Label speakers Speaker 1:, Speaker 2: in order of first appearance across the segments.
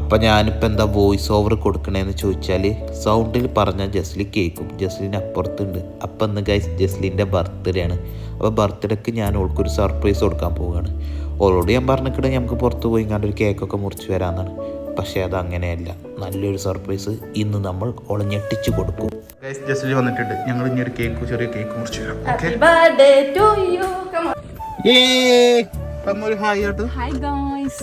Speaker 1: അപ്പം ഞാനിപ്പോൾ എന്താ വോയിസ് ഓവർ കൊടുക്കണേന്ന് ചോദിച്ചാൽ സൗണ്ടിൽ പറഞ്ഞാൽ ജസ്ലി കേൾക്കും ജസ്ലിന്റെ അപ്പുറത്തുണ്ട്. അപ്പം ഇന്ന് ഗൈസ് ജസ്ലിന്റെ ബർത്ത്ഡേ ആണ്. അപ്പോൾ ബർത്ത്ഡേക്ക് ഞാൻ ഓൾക്കൊരു സർപ്രൈസ് കൊടുക്കാൻ പോവുകയാണ് ഓൾറെഡി ഞാൻ പറഞ്ഞിട്ട് നമുക്ക് പുറത്ത് പോയി കണ്ടൊരു കേക്കൊക്കെ മുറിച്ച് വരാമെന്നാണ് പക്ഷേ അതങ്ങനെയല്ല. അങ്ങനെയല്ല നല്ലൊരു സർപ്രൈസ് ഇന്ന് നമ്മൾ ഓളെ ഞെട്ടിച്ച് കൊടുക്കും.
Speaker 2: ജസ്റ്റ് ജസ്ലി വന്നിട്ടുണ്ട്. ഞങ്ങൾ ഇനി ഒരു കേക്ക് ചെറിയ കേക്ക് മുറിച്ച് അപ്പൊ okay
Speaker 3: Happy birthday to you. Come on.
Speaker 2: ഒരു ഹായ് ആയിട്ട്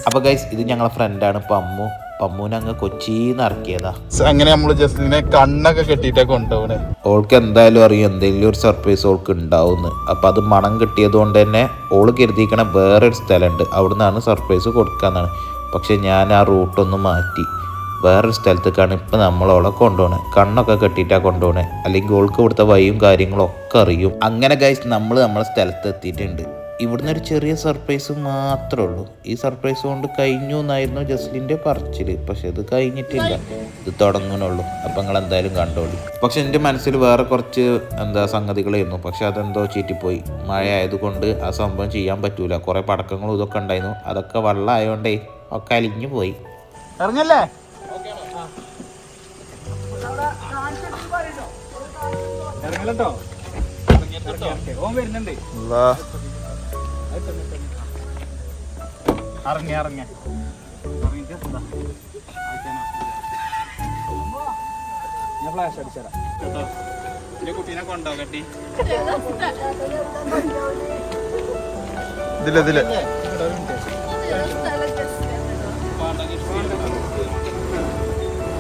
Speaker 1: അപ്പോൾ ഗൈസ് ഇത് ഞങ്ങളെ ഫ്രണ്ടാണ് പമ്മു. പമ്മുവിനെ അങ്ങ് കൊച്ചിന്ന് ഇറക്കിയതാ
Speaker 2: അങ്ങനെ നമ്മൾ ജസ്ലിനെ കണ്ണൊക്കെ കെട്ടിട്ടൊക്കെ കൊണ്ടുപോകണേ
Speaker 1: ഓൾക്ക് എന്തായാലും അറിയാം എന്തെങ്കിലും ഒരു സർപ്രൈസ് ഓൾക്ക് ഉണ്ടാവുമെന്ന് അപ്പൊ അത് മണം കിട്ടിയത് കൊണ്ട് തന്നെ ഓൾ കരുതിയിരിക്കണ വേറൊരു സ്ഥലമുണ്ട്. അവിടുന്നാണ് നിന്നാണ് സർപ്രൈസ് കൊടുക്കാന്നാണ്. പക്ഷെ ഞാൻ ആ റൂട്ടൊന്ന് മാറ്റി. വേറൊരു സ്ഥലത്തേക്കാണ് ഇപ്പം നമ്മൾ അവളെ കൊണ്ടുപോകണേ കണ്ണൊക്കെ കെട്ടിയിട്ടാണ് കൊണ്ടുപോകണേ അല്ലെങ്കിൽ ഓൾക്ക് ഇവിടുത്തെ വഴിയും കാര്യങ്ങളൊക്കെ അറിയും. അങ്ങനെ കഴിച്ച് നമ്മൾ നമ്മളെ സ്ഥലത്ത് എത്തിയിട്ടുണ്ട്. ഇവിടുന്ന് ഒരു ചെറിയ സർപ്രൈസ് മാത്രമേ ഉള്ളൂ. ഈ സർപ്രൈസ് കൊണ്ട് കഴിഞ്ഞു എന്നായിരുന്നു ജസ്ലിന്റെ പറച്ചിൽ പക്ഷെ ഇത് കഴിഞ്ഞിട്ടില്ല. ഇത് തുടങ്ങണുള്ളൂ അപ്പം നിങ്ങൾ എന്തായാലും കണ്ടോളൂ. പക്ഷെ എന്റെ മനസ്സിൽ വേറെ കുറച്ച് എന്താ സംഗതികളായിരുന്നു. പക്ഷെ അതെന്തോ ചീറ്റിപ്പോയി. മഴ ആയതുകൊണ്ട് ആ സംഭവം ചെയ്യാൻ പറ്റൂല. കുറേ പടക്കങ്ങളും ഇതൊക്കെ ഉണ്ടായിരുന്നു. അതൊക്കെ വെള്ളം ആയതുകൊണ്ടേ ഒക്കെ അലിഞ്ഞു പോയി.
Speaker 2: ഇറങ്ങല്ലേ? ഇറങ്ങലട്ടോ? ഓൻ വരുന്നുണ്ട്. ഇറങ്ങി ഇറങ്ങി. ഞാൻ ഫ്ലാഷ് അടിച്ചരാം കേട്ടോ എന്റെ കുട്ടീനെ കൊണ്ടോ കട്ടി? ഇതിൽ ഇതിൽ.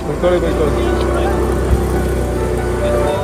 Speaker 2: 行こう行
Speaker 3: こう行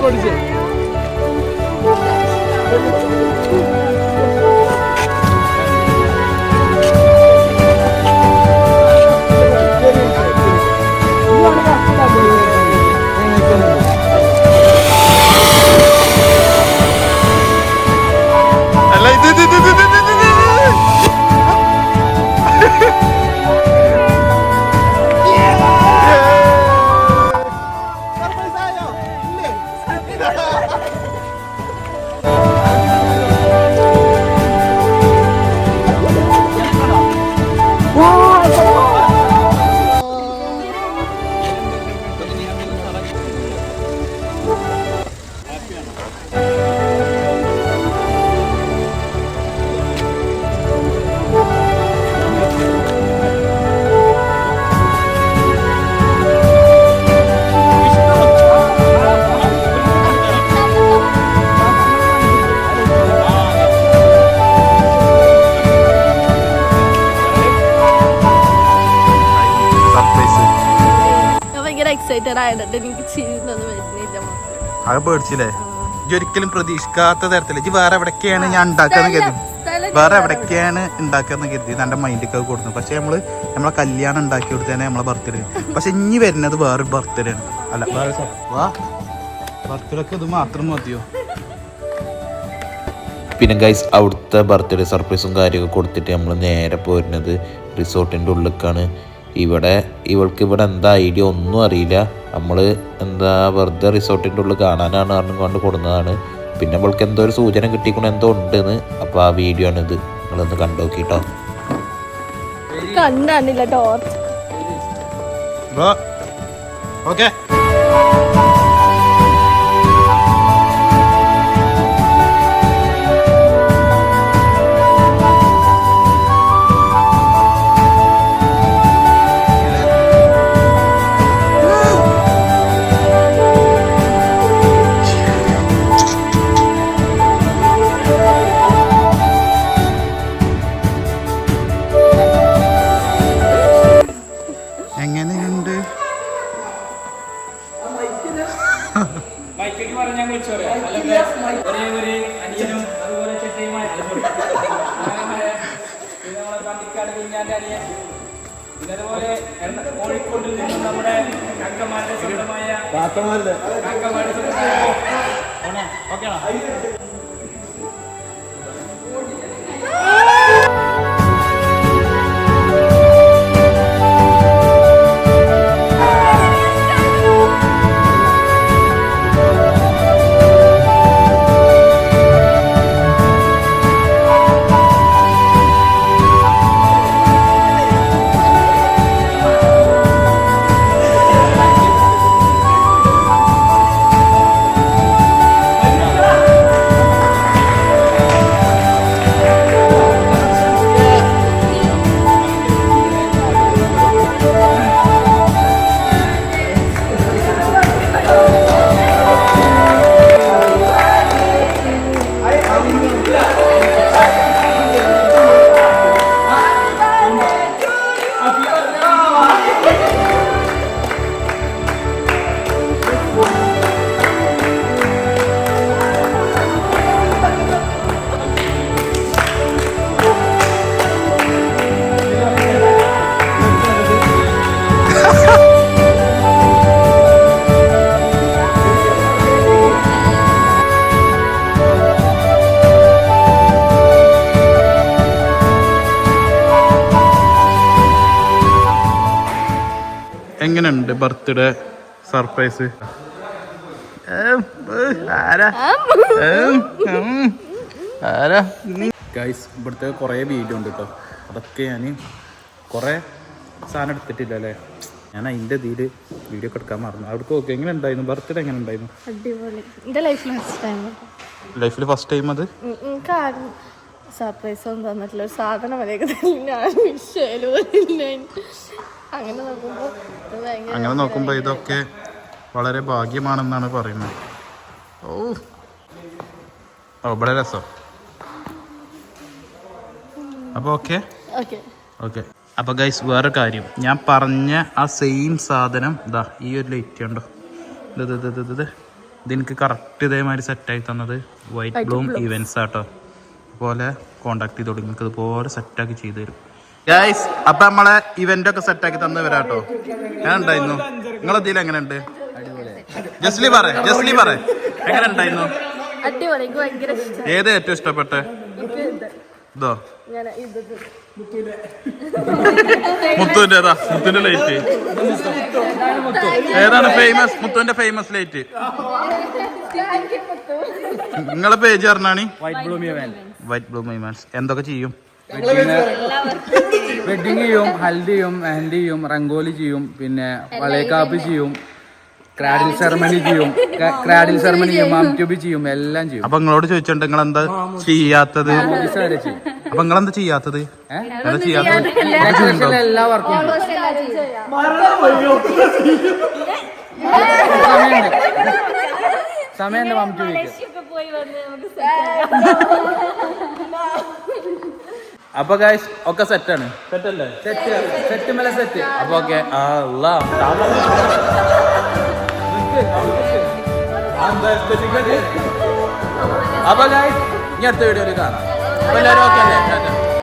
Speaker 3: പഠിച്ചേ എനിക്ക് വരുന്നില്ല
Speaker 2: അത് പേടിച്ചില്ലേ? ഇജ്ജ് ഒരിക്കലും പ്രതീക്ഷിക്കാത്ത തരത്തിൽ. ഇജ്ജ് വേറെ എവിടൊക്കെയാണ് ഞാൻ ഉണ്ടാക്കാന്ന് കരുതി. വേറെ എവിടൊക്കെയാണ് ഉണ്ടാക്കാന്ന് കരുതി. എന്റെ മൈൻഡിലേക്ക് അത് കൊടുത്തു. പക്ഷെ നമ്മൾ നമ്മളെ കല്യാണം ഉണ്ടാക്കി കൊടുത്തേനെ നമ്മളെ ബർത്ത്ഡേ പക്ഷെ ഇനി വരുന്നത് വേറൊരു ബർത്ത്ഡേ ആണ്. അല്ല വേറെ വാ. ബർത്ത്ഡേക്ക് ഇത് മാത്രം മതിയോ?
Speaker 1: പിന്നെ ഗൈസ് അവിടുത്തെ ബർത്ത്ഡേ സർപ്രൈസും കാര്യമൊക്കെ കൊടുത്തിട്ട് നമ്മൾ നേരെ പോരുന്നത് റിസോർട്ടിന്റെ ഉള്ളിലേക്കാണ്. ഇവിടെ ഇവൾക്ക് ഇവിടെ എന്താ ഐഡിയ? ഒന്നും അറിയില്ല. നമ്മൾ എന്താ വെറുതെ റിസോർട്ടിന്റെ ഉള്ളിൽ കാണാനാണ് പറഞ്ഞു കൊണ്ട് കൊടുന്നതാണ്. പിന്നെ അവൾക്ക് എന്തോ ഒരു സൂചന കിട്ടിക്കണം എന്തോ ഉണ്ടെന്ന്. അപ്പോൾ ആ വീഡിയോ ആണ് ഇത്. നിങ്ങളൊന്ന് കണ്ടോക്കിട്ടോ
Speaker 3: കണ്ടാണില്ല ടോർച്ച്
Speaker 2: ഓക്കെ.
Speaker 4: മൈക്കേക്ക് പറഞ്ഞ ഞാൻ വിളിച്ചു പറയാം. ഒരേ ഒരു അനിയനും അതുപോലെ ചെട്ടിയുമായ പിന്നെ നമ്മളെ പണ്ടിക്കാട് കുഞ്ഞാന്റെ അനിയൻ. പിന്നെ അതുപോലെ കോഴിക്കോട്ടിൽ നിന്നും നമ്മുടെ കക്കമാരുടെ സ്വന്തമായ കക്കമാരുടെ. സ്വന്തമായ ഓക്കെയാണോ?
Speaker 2: എങ്ങനെയുണ്ട് ബർത്ത്ഡേ സർപ്രൈസ്? ഗൈസ് ഇവിടുത്തെ കുറേ വീഡിയോ ഉണ്ട് കേട്ടോ അതൊക്കെ ഞാൻ കുറേ സാധനം എടുത്തിട്ടില്ല അല്ലേ ഞാൻ അതിന്റെ ഇതിൽ വീഡിയോ ഒക്കെ എടുക്കാൻ മറന്നു. അവർക്ക് ഓക്കെ എങ്ങനെ ഉണ്ടായിരുന്നു ബർത്ത്ഡേ എങ്ങനെ ഉണ്ടായിരുന്നു
Speaker 3: അടിപൊളി എന്റെ ലൈഫിൽ ഫസ്റ്റ് ടൈം
Speaker 2: ലൈഫിൽ ഫസ്റ്റ് ടൈം അത്?
Speaker 3: എനിക്ക് സർപ്രൈസ് ഒന്നും തന്നിട്ടില്ല ഒരു സാധനം അങ്ങനെ നോക്കുമ്പോൾ
Speaker 2: അങ്ങനെ നോക്കുമ്പോൾ ഇതൊക്കെ വളരെ ഭാഗ്യമാണെന്നാണ് പറയുന്നത്. ഓ. ഓ ഇവിടെ രസം. അപ്പോൾ ഓക്കെ
Speaker 3: ഓക്കെ
Speaker 2: അപ്പൊ അപ്പോൾ ഗൈസ് വേറെ കാര്യം. ഞാൻ പറഞ്ഞ ആ സെയിം സാധനം ഇതാ ഈ ഒരു ലൈറ്റ് ഉണ്ടോ ഇത് ഇത് ഇത് ഇത് ഇത് ഇതെനിക്ക് കറക്റ്റ് ഇതേമാതിരി സെറ്റായി തന്നത് വൈറ്റ് ബ്ലൂം ഇവൻസ് ആട്ടോ. അതുപോലെ കോണ്ടാക്ട് ചെയ്തോളൂ നിങ്ങൾക്ക് ഇതുപോലെ സെറ്റാക്കി ചെയ്തു തരും. ഗൈസ് അപ്പം നമ്മളെ ഇവന്റ് ഒക്കെ സെറ്റാക്കി തന്നവരാട്ടോ ഞാൻ ഉണ്ടായിരുന്നു? നിങ്ങളതിൽ എങ്ങനെ ഉണ്ട്? ജസ്ലി പറ ജസ്ലി പറ. എങ്ങനെ ഉണ്ടായിരുന്നു? ഏത് ഏറ്റവും ഇഷ്ടപ്പെട്ട?
Speaker 3: ഇത്.
Speaker 2: മുത്തുവിന്റെ ഏതാ? മുത്തുവിന്റെ ലൈറ്റ് ഏതാണ് ഫേമസ് മുത്തുവിന്റെ ഫേമസ് ലൈറ്റ് നിങ്ങളെ പേജ് പറഞ്ഞാണി
Speaker 4: വൈറ്റ് ബ്ലൂമിയ വാൻ
Speaker 2: വൈറ്റ് ബ്ലൂ മൈമാൻസ്. എന്തൊക്കെ ചെയ്യും?
Speaker 4: വെഡിങ് ചെയ്യും ഹൽദി ചെയ്യും മെഹന്തി ചെയ്യും റംഗോലി ചെയ്യും പിന്നെ വളയക്കാപ്പി ചെയ്യും ക്രാഡിൽ സെറമണി ചെയ്യും ക്രാഡിൽ സെറമണി ചെയ്യും മാം ചെയ്യും എല്ലാം ചെയ്യും.
Speaker 2: അപ്പൊ നിങ്ങളോട് ചോദിച്ചോണ്ട് നിങ്ങൾ എന്താ ചെയ്യാത്തത് അപ്പൊ നിങ്ങൾ എന്താ ചെയ്യാത്തത്? എന്താ ചെയ്യാത്തത്
Speaker 4: എല്ലാ വർക്കും സമയം സമയം മാം ട്യൂബിക്ക്
Speaker 2: അപ്പൊ ഗായ്സ് ഒക്കെ സെറ്റാണ് സെറ്റല്ലേ?
Speaker 4: സെറ്റ് സെറ്റ് മേലെ സെറ്റ്
Speaker 2: അപ്പൊ ഓക്കെ അപ്പൊ ഗായ്സ് ഇനി അടുത്ത വീഡിയോയിൽ കാണാം. അപ്പൊ എല്ലാവരും ഓക്കെ അല്ലേ?